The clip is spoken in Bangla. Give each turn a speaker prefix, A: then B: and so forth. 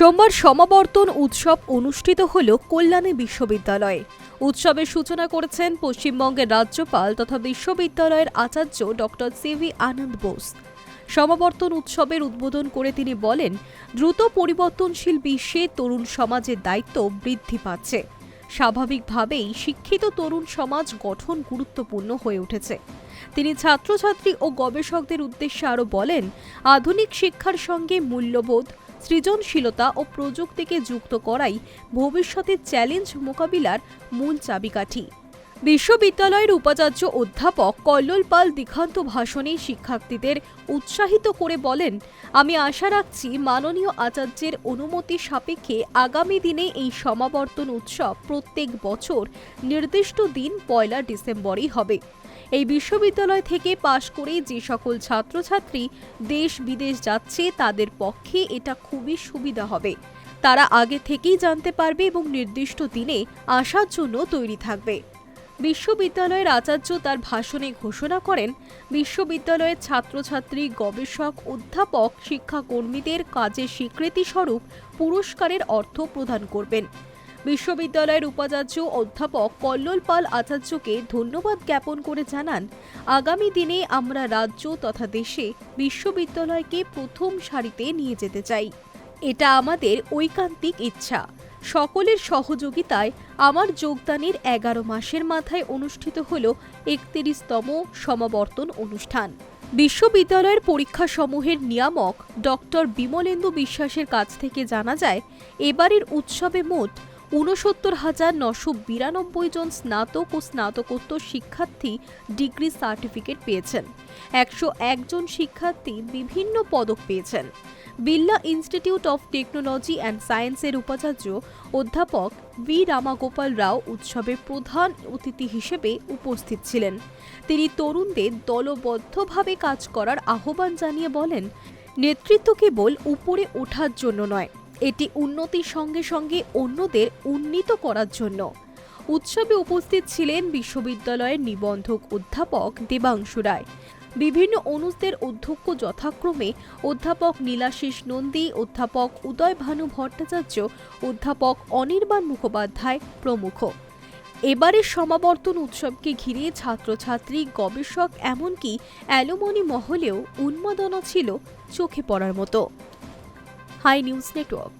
A: সোমবার সমাবর্তন উৎসব অনুষ্ঠিত হল কল্যাণী বিশ্ববিদ্যালয়ে। উৎসবের সূচনা করেছেন পশ্চিমবঙ্গের রাজ্যপাল তথা বিশ্ববিদ্যালয়ের আচার্য doctor C V Ananda Bose. সমাবর্তন উৎসবের উদ্বোধন করে তিনি বলেন, দ্রুত পরিবর্তনশীল বিশ্বে তরুণ সমাজের দায়িত্ব বৃদ্ধি পাচ্ছে। স্বাভাবিকভাবেই শিক্ষিত তরুণ সমাজ গঠন গুরুত্বপূর্ণ হয়ে উঠেছে। তিনি ছাত্রছাত্রী ও গবেষকদের উদ্দেশ্যে আরও বলেন, আধুনিক শিক্ষার সঙ্গে মূল্যবোধ সৃজনশীলতা ও প্রযুক্তিকে যুক্ত করাই ভবিষ্যতের চ্যালেঞ্জ মোকাবিলার মূল চাবিকাঠি। বিশ্ববিদ্যালয়ের উপাচার্য অধ্যাপক কল্লোল পাল দীক্ষান্ত ভাষণে শিক্ষার্থীদের উৎসাহিত করে বলেন, আমি আশা রাখছি মাননীয় আচার্যের অনুমতি সাপেক্ষে আগামী দিনে এই সমাবর্তন উৎসব প্রত্যেক বছর নির্দিষ্ট দিন পয়লা ডিসেম্বরই হবে। এই বিশ্ববিদ্যালয় থেকে পাশ করে যে সকল ছাত্রছাত্রী দেশ বিদেশ যাচ্ছে তাদের পক্ষে এটা খুবই সুবিধা হবে। তারা আগে থেকেই জানতে পারবে এবং নির্দিষ্ট দিনে আসার জন্য তৈরি থাকবে। বিশ্ববিদ্যালয়ের আচার্য তার ভাষণে ঘোষণা করেন, বিশ্ববিদ্যালয়ের ছাত্রছাত্রী, গবেষক, অধ্যাপক, শিক্ষাকর্মীদের কাজের স্বীকৃতিস্বরূপ পুরস্কারের অর্থ প্রদান করবেন। বিশ্ববিদ্যালয়ের উপাচার্য অধ্যাপক কল্লোল পাল আচার্যকে ধন্যবাদ জ্ঞাপন করে জানান, আগামী দিনে আমরা রাজ্য তথা দেশে বিশ্ববিদ্যালয়কে প্রথম সারিতে নিয়ে যেতে চাই। এটা আমাদের ঐকান্তিক ইচ্ছা। সকলের সহযোগিতায় আমার যোগদানের এগারো মাসের মাথায় অনুষ্ঠিত হল একত্রিশতম সমাবর্তন অনুষ্ঠান। বিশ্ববিদ্যালয়ের পরীক্ষাসমূহের নিয়ামক ডক্টর বিমলেন্দু বিশ্বাসের কাছ থেকে জানা যায়, এবারের উৎসবে মোট ঊনসত্তর হাজার নশো বিরানব্বই জন স্নাতক ও স্নাতকোত্তর শিক্ষার্থী ডিগ্রি সার্টিফিকেট পেয়েছেন। একশো একজন শিক্ষার্থী বিভিন্ন পদক পেয়েছেন। বিল্লা ইনস্টিটিউট অফ টেকনোলজি অ্যান্ড সায়েন্সের উপাচার্য অধ্যাপক ভি রামাগোপাল রাও উৎসবে প্রধান অতিথি হিসেবে উপস্থিত ছিলেন। তিনি তরুণদের দলবদ্ধভাবে কাজ করার আহ্বান জানিয়ে বলেন, নেতৃত্ব কেবল উপরে ওঠার জন্য নয় এটি উন্নতির সঙ্গে সঙ্গে অন্যদের উন্নীত করার জন্য। উৎসবে উপস্থিত ছিলেন বিশ্ববিদ্যালয়ের নিবন্ধক অধ্যাপক দেবাংশু রায়। বিভিন্ন অনুষদের অধ্যক্ষ যথাক্রমে অধ্যাপক নীলাশিস নন্দী, অধ্যাপক উদয় ভানু ভট্টাচার্য, অধ্যাপক অনির্বাণ মুখোপাধ্যায় প্রমুখ। এবারের সমাবর্তন উৎসবকে ঘিরে ছাত্রছাত্রী, গবেষক, এমনকি অ্যালুমনি মহলেও উন্মাদনা ছিল চোখে পড়ার মতো। High news network